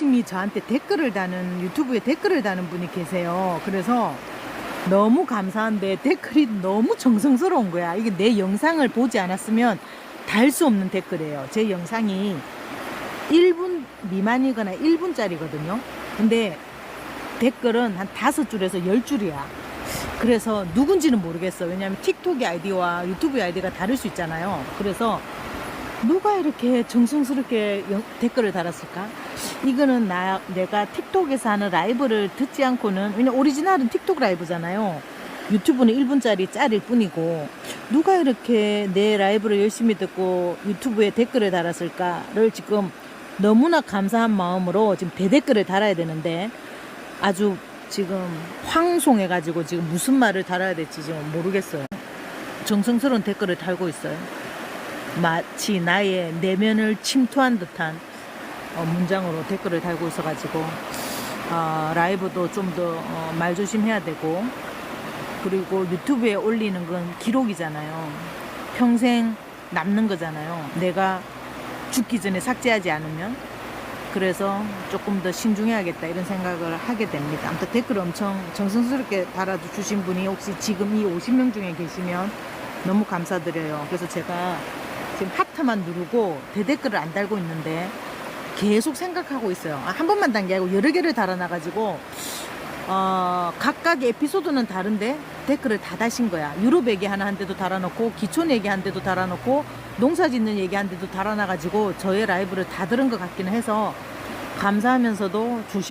열심히 저한테 댓글을 다는 유튜브에 댓글을 다는 분이 계세요. 그래서 너무 감사한데 댓글이 너무 정성스러운 거야. 이게 내 영상을 보지 않았으면 달 수 없는 댓글이에요. 제 영상이 1분 미만이거나 1분짜리거든요. 근데 댓글은 한 다섯 줄에서 열 줄이야. 그래서 누군지는 모르겠어. 왜냐하면 틱톡의 아이디와 유튜브의 아이디가 다를 수 있잖아요. 그래서 누가 이렇게 정성스럽게 영- 댓글을 달았을까? 이거는 나 내가 틱톡에서 하는 라이브를 듣지 않고는 왜냐 오리지널은 틱톡 라이브잖아요. 유튜브는 1분짜리 짤일 뿐이고 누가 이렇게 내 라이브를 열심히 듣고 유튜브에 댓글을 달았을까를 지금 너무나 감사한 마음으로 지금 대댓글을 달아야 되는데 아주 지금 황송해가지고 지금 무슨 말을 달아야 될지 지금 모르겠어요. 정성스러운 댓글을 달고 있어요. 마치 나의 내면을 침투한 듯한 어, 문장으로 댓글을 달고 있어가지고 어, 라이브도 좀 더 말 조심해야 되고 그리고 유튜브에 올리는 건 기록이잖아요. 평생 남는 거잖아요. 내가 죽기 전에 삭제하지 않으면 그래서 조금 더 신중해야겠다 이런 생각을 하게 됩니다. 아무튼 댓글 엄청 정성스럽게 달아주신 분이 혹시 지금 이 50명 중에 계시면 너무 감사드려요. 그래서 제가 지금 하트만 누르고 대댓글을 안 달고 있는데 계속 생각하고 있어요. 아, 한 번만 단 게 아니고 여러 개를 달아놔가지고 어, 각각의 에피소드는 다른데 댓글을 다 다신 거야. 유럽 얘기 하나 한 데도 달아놓고 기촌 얘기 한 데도 달아놓고 농사 짓는 얘기 한 데도 달아놔가지고 저의 라이브를 다 들은 것 같기는 해서 감사하면서도